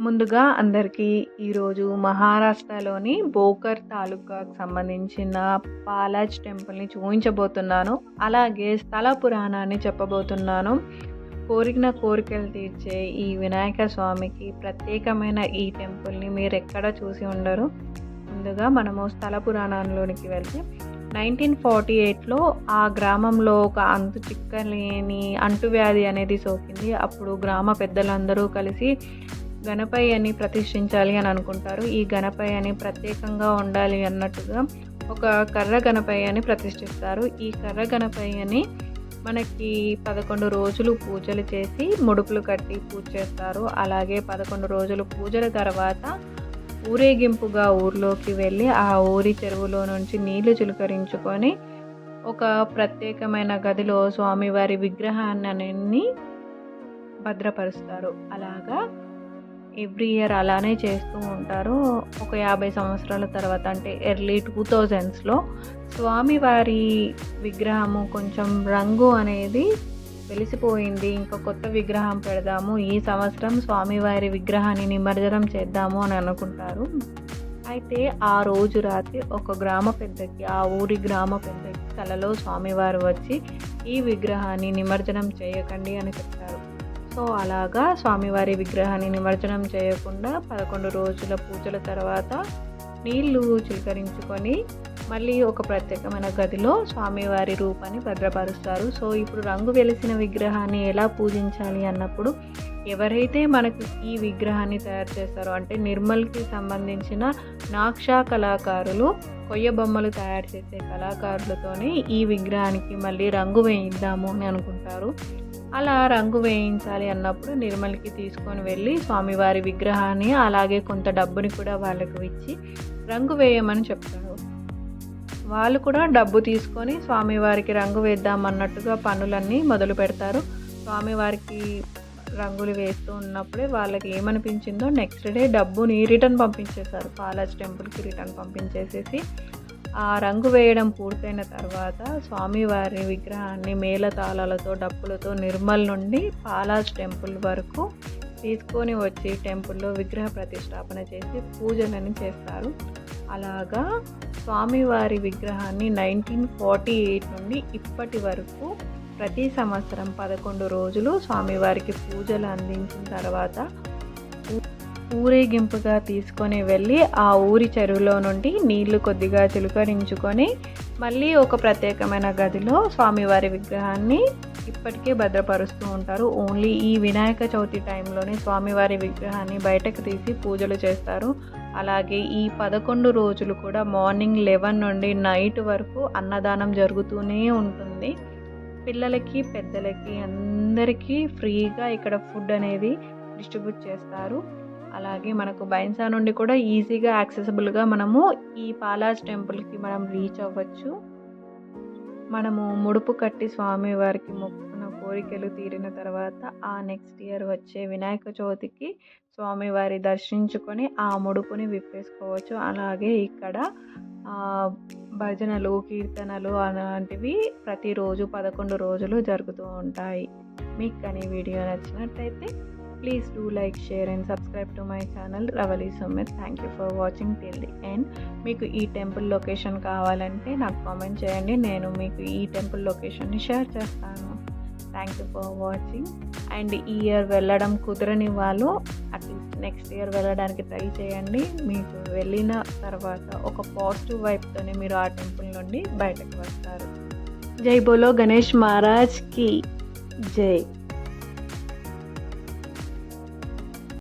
ముందుగా అందరికీ ఈరోజు మహారాష్ట్రలోని బోకర్ తాలూకాకు సంబంధించిన పాలాజ్ టెంపుల్ని చూపించబోతున్నాను. అలాగే స్థల పురాణాన్ని చెప్పబోతున్నాను. కోరిన కోరికలు తీర్చే ఈ వినాయక స్వామికి ప్రత్యేకమైన ఈ టెంపుల్ని మీరు ఎక్కడ చూసి ఉండరు. ముందుగా మనము స్థల పురాణంలోనికి వెళ్తే నైన్టీన్ ఫార్టీ ఎయిట్లో ఆ గ్రామంలో ఒక అంతు చిక్కలేని అంటువ్యాధి అనేది సోకింది. అప్పుడు గ్రామ పెద్దలందరూ కలిసి గణపయ్యని ప్రతిష్ఠించాలి అని అనుకుంటారు. ఈ గణపయ్యని ప్రత్యేకంగా ఉండాలి అన్నట్టుగా ఒక కర్ర గణపయ్యని ప్రతిష్ఠిస్తారు. ఈ కర్ర గణపయ్యని మనకి పదకొండు రోజులు పూజలు చేసి ముడుపులు కట్టి పూజ చేస్తారు. అలాగే పదకొండు రోజులు పూజల తర్వాత ఊరేగింపుగా ఊర్లోకి వెళ్ళి ఆ ఊరి చెరువులో నుంచి నీళ్ళు చిలుకరించుకొని ఒక ప్రత్యేకమైన గదిలో స్వామివారి విగ్రహాన్ని భద్రపరుస్తారు. అలాగా ఎవ్రీ ఇయర్ అలానే చేస్తూ ఉంటారు. ఒక యాభై సంవత్సరాల తర్వాత అంటే ఎర్లీ టూ థౌజండ్స్లో స్వామివారి విగ్రహము కొంచెం రంగు అనేది వెలిసిపోయింది. ఇంకా కొత్త విగ్రహం పెడదాము. ఈ సంవత్సరం స్వామివారి విగ్రహాన్ని నిమజ్జనం చేద్దాము అని అనుకుంటారు. అయితే ఆ రోజు రాత్రి ఒక గ్రామ పెద్దకి ఆ ఊరి గ్రామ పెద్దకి కలలో స్వామివారు వచ్చి ఈ విగ్రహాన్ని నిమజ్జనం చేయకండి అని చెప్తారు. సో అలాగా స్వామివారి విగ్రహాన్ని నిమజ్జనం చేయకుండా పదకొండు రోజుల పూజల తర్వాత నీళ్ళు చిలకరించుకొని మళ్ళీ ఒక ప్రత్యేకమైన గదిలో స్వామివారి రూపాన్ని భద్రపరుస్తారు. సో ఇప్పుడు రంగు వెలిసిన విగ్రహాన్ని ఎలా పూజించాలి అన్నప్పుడు ఎవరైతే మనకు ఈ విగ్రహాన్ని తయారు చేస్తారో అంటే నిర్మల్కి సంబంధించిన నాక్షా కళాకారులు కొయ్య బొమ్మలు తయారు చేసే కళాకారులతోనే ఈ విగ్రహానికి మళ్ళీ రంగు వేయిద్దాము అని అనుకుంటారు. అలా రంగు వేయించాలి అన్నప్పుడు నిర్మల్కి తీసుకొని వెళ్ళి స్వామివారి విగ్రహాన్ని అలాగే కొంత డబ్బుని కూడా వాళ్ళకు ఇచ్చి రంగు వేయమని చెప్తారు వాళ్ళు కూడా డబ్బు తీసుకొని స్వామివారికి రంగు వేద్దామన్నట్టుగా పనులన్నీ మొదలు పెడతారు. స్వామివారికి రంగులు వేస్తూ ఉన్నప్పుడే వాళ్ళకి ఏమనిపించిందో నెక్స్ట్ డే డబ్బుని రిటర్న్ పంపించేశారు. పాలాజ్ టెంపుల్కి రిటర్న్ పంపించేసేసి ఆ రంగు వేయడం పూర్తయిన తర్వాత స్వామివారి విగ్రహాన్ని మేళతాళాలతో డప్పులతో నిర్మల్ నుండి పాలాజ్ టెంపుల్ వరకు తీసుకొని వచ్చి టెంపుల్లో విగ్రహ ప్రతిష్టాపన చేసి పూజలని చేస్తారు. అలాగా స్వామివారి విగ్రహాన్ని నైన్టీన్ ఫార్టీ ఎయిట్ నుండి ఇప్పటి వరకు ప్రతి సంవత్సరం పదకొండు రోజులు స్వామివారికి పూజలు అందించిన తర్వాత ఊరేగింపుగా తీసుకొని వెళ్ళి ఆ ఊరి చెరువులో నుండి నీళ్ళు కొద్దిగా చిలుకరించుకొని మళ్ళీ ఒక ప్రత్యేకమైన గదిలో స్వామివారి విగ్రహాన్ని ఇప్పటికే భద్రపరుస్తూ ఉంటారు. ఓన్లీ ఈ వినాయక చవితి టైంలోనే స్వామివారి విగ్రహాన్ని బయటకు తీసి పూజలు చేస్తారు. అలాగే ఈ పదకొండు రోజులు కూడా మార్నింగ్ లెవెన్ నుండి నైట్ వరకు అన్నదానం జరుగుతూనే ఉంటుంది. పిల్లలకి పెద్దలకి అందరికీ ఫ్రీగా ఇక్కడ ఫుడ్ అనేది డిస్ట్రిబ్యూట్ చేస్తారు. అలాగే మనకు బైన్సా నుండి కూడా ఈజీగా యాక్సెసిబుల్గా మనము ఈ పాలాజ్ టెంపుల్కి మనం రీచ్ అవ్వచ్చు. మనము ముడుపు కట్టి స్వామివారికి మొక్కున మొక్కున్న కోరికలు తీరిన తర్వాత ఆ నెక్స్ట్ ఇయర్ వచ్చే వినాయక చవితికి స్వామివారి దర్శించుకొని ఆ ముడుపుని విప్పేసుకోవచ్చు. అలాగే ఇక్కడ భజనలు కీర్తనలు అలాంటివి ప్రతిరోజు పదకొండు రోజులు జరుగుతూ ఉంటాయి. మీకు కానీ వీడియో నచ్చినట్టయితే please do like share and subscribe to my channel Ravali Sumit thank you for watching till the end మీకు ఈ టెంపుల్ లొకేషన్ కావాలంటే నాకు కామెంట్ చేయండి. నేను మీకు ఈ టెంపుల్ లొకేషన్ని షేర్ చేస్తాను. Thank you for watching and ఈ ఇయర్ వెళ్ళడం కుదరని వాళ్ళు అట్లీస్ట్ నెక్స్ట్ ఇయర్ వెళ్ళడానికి ట్రై చేయండి. మీకు వెళ్ళిన తర్వాత ఒక పాజిటివ్ వైపుతోనే మీరు ఆ టెంపుల్ నుండి బయటకు వస్తారు. జై బోలో గణేష్ మహారాజ్కి జై.